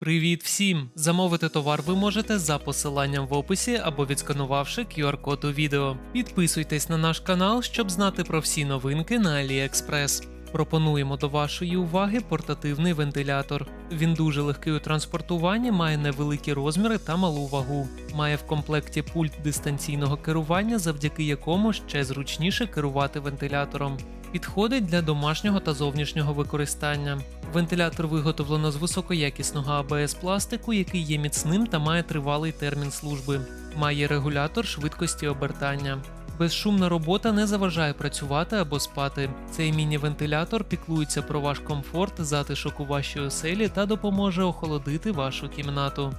Привіт всім! Замовити товар ви можете за посиланням в описі або відсканувавши QR-код у відео. Підписуйтесь на наш канал, щоб знати про всі новинки на AliExpress. Пропонуємо до вашої уваги портативний вентилятор. Він дуже легкий у транспортуванні, має невеликі розміри та малу вагу. Має в комплекті пульт дистанційного керування, завдяки якому ще зручніше керувати вентилятором. Підходить для домашнього та зовнішнього використання. Вентилятор виготовлено з високоякісного АБС пластику, який є міцним та має тривалий термін служби. Має регулятор швидкості обертання. Безшумна робота не заважає працювати або спати. Цей міні-вентилятор піклується про ваш комфорт, затишок у вашій оселі та допоможе охолодити вашу кімнату.